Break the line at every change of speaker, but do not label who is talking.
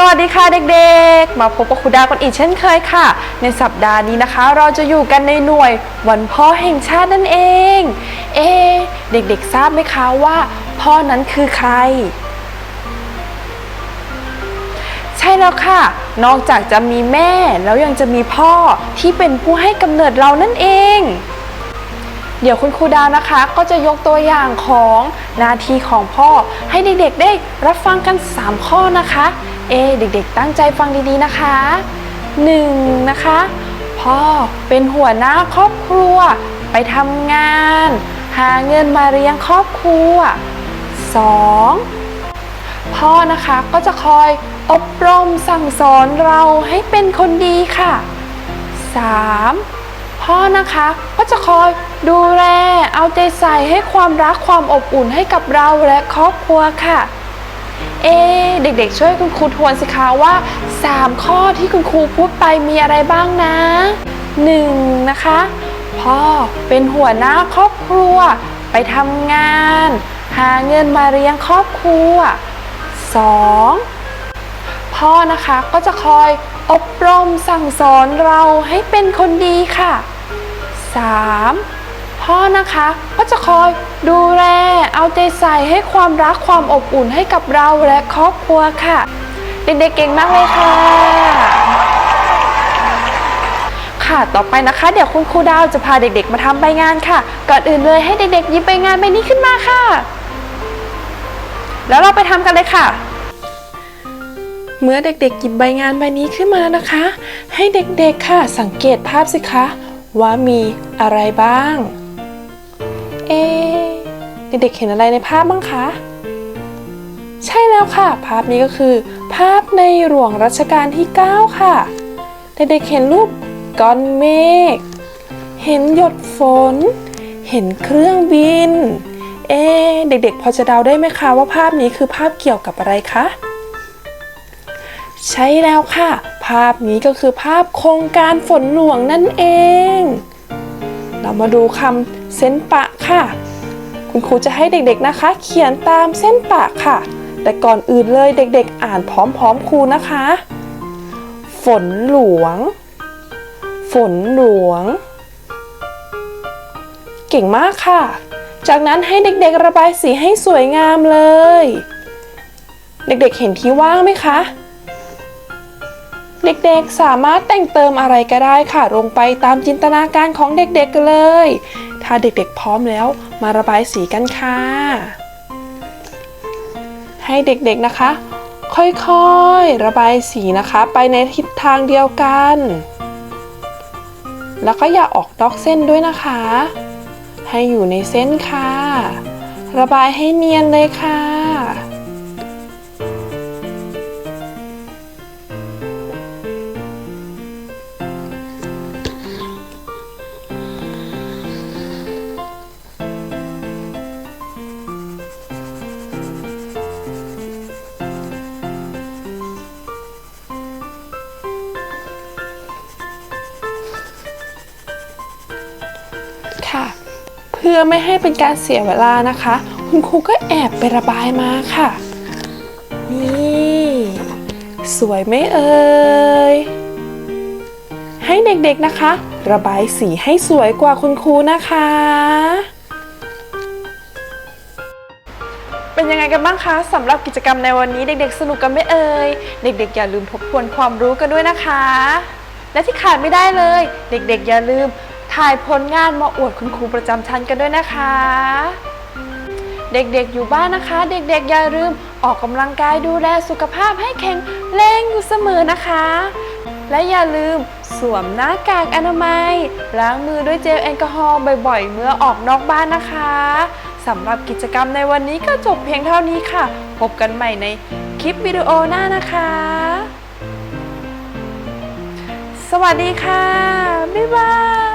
สวัสดีค่ะเด็กๆ มาพบกับครูดาวกันอีกเช่นเคยค่ะ ในสัปดาห์นี้นะคะ เราจะอยู่กันในหน่วยวันพ่อแห่งชาตินั่นเอง เอ เด็กๆทราบไหมคะว่า พ่อนั้นคือใคร ใช่แล้วค่ะ นอกจากจะมีแม่แล้วยังจะมีพ่อที่เป็นผู้ให้กำเนิดเรานั่นเองเดี๋ยวคุณครูดาวนะคะ ก็จะยกตัวอย่างของหนาทีของพ่อ ให้เด็กๆได้รับฟังกัน 3 ข้อนะคะ เอเด็กๆ ตั้งใจฟังดีๆนะคะ 1. นะคะ พ่อเป็นหัวหน้าครอบครัว ไปทำงาน หาเงินมาเลี้ยงครอบครัว 2. พ่อนะคะก็จะคอยอบรมสั่งสอนเราให้เป็นคนดีค่ะ 3. พ่อนะคะก็จะคอยดูแลเอาใจใส่ให้ความรักความอบอุ่นให้กับเราและครอบครัวค่ะ เอเด็กๆ ช่วยคุณครูทวนสิคะว่า 3 ข้อที่คุณครูพูดไปมีอะไรบ้างนะ 1. นะคะ พ่อเป็นหัวหน้าครอบครัว ไปทำงาน หาเงินมาเลี้ยงครอบครัว 2. พ่อนะคะก็จะคอยอบรมสั่งสอนเราให้เป็นคนดีค่ะ 3. พ่อนะคะก็จะคอยดูแลเอาใจใส่ให้ความรักความอบอุ่นให้กับเราและครอบครัวค่ะ เด็กๆเก่งมากเลยค่ะ ค่ะต่อไปนะคะ เดี๋ยวคุณครูดาวจะพาเด็กๆ มาทำใบงานค่ะก่อนอื่นเลยให้เด็กๆหยิบใบงานใบนี้ขึ้นมาค่ะ แล้วเราไปทำกันเลยค่ะเมื่อเด็กๆหยิบใบงานใบนี้ขึ้นมานะคะ ให้เด็กๆค่ะสังเกตภาพสิคะ ว่ามีอะไรบ้าง เด็กๆเห็นอะไรในภาพบ้างคะ ใช่แล้วค่ะ ภาพนี้ก็คือ ภาพในหลวงรัชกาลที่ 9 ค่ะ เด็กๆเห็นรูปก้อนเมฆ เห็นหยดฝน เห็นเครื่องบิน เอะเด็กๆ พอจะเดาได้ไหมคะว่าภาพนี้คือภาพเกี่ยวกับอะไรคะ ใช่แล้วค่ะ ภาพนี้ก็คือภาพโครงการฝนหลวงนั่นเอง เรามาดูคำเส้นปะค่ะ คุณครูจะให้เด็กๆนะคะ เขียนตามเส้นปะค่ะ แต่ก่อนอื่นเลยเด็กๆ อ่านพร้อมๆครูนะคะ ฝนหลวง ฝนหลวง เก่งมากค่ะ จากนั้นให้เด็กๆระบายสีให้สวยงามเลย เด็กๆเห็นที่ว่างไหมคะเด็กๆ สามารถแต่งเติมอะไรก็ได้ค่ะ ลงไปตามจินตนาการของเด็กๆกันเลย ถ้าเด็กๆ พร้อมแล้ว มาระบายสีกันค่ะ ให้เด็กๆนะคะ ค่อยๆระบายสีนะคะ ไปในทิศทางเดียวกัน แล้วก็อย่าออกนอกเส้นด้วยนะคะ ให้อยู่ในเส้นค่ะ ระบายให้เนียนเลยค่ะ ค่ะ เพื่อไม่ให้เป็นการเสียเวลานะคะ คุณครูก็แอบไประบายมาค่ะ นี่ สวยไหมเอ่ยให้เด็กๆนะคะ ระบายสีให้สวยกว่าคุณครูนะคะ เป็นยังไงกันบ้างคะสำหรับกิจกรรมในวันนี้เด็กๆ สนุกกันไหมเอ่ยเด็ก ๆ อย่าลืมทบทวนความรู้กันด้วยนะคะ และที่ขาดไม่ได้เลย เด็กๆ อย่าลืม ถ่ายผลงานมาอวดคุณครูประจำชั้นกันด้วยนะคะ เด็กๆอยู่บ้านนะคะ เด็กๆอย่าลืมออกกำลังกายดูแลสุขภาพให้แข็งแรงอยู่เสมอนะคะ และอย่าลืมสวมหน้ากากอนามัย ล้างมือด้วยเจลแอลกอฮอล์บ่อยๆ เมื่อออกนอกบ้านนะคะสำหรับกิจกรรมในวันนี้ก็จบเพียงเท่านี้ค่ะ พบกันใหม่ในคลิปวิดีโอหน้านะคะ สวัสดีค่ะ บ๊ายบาย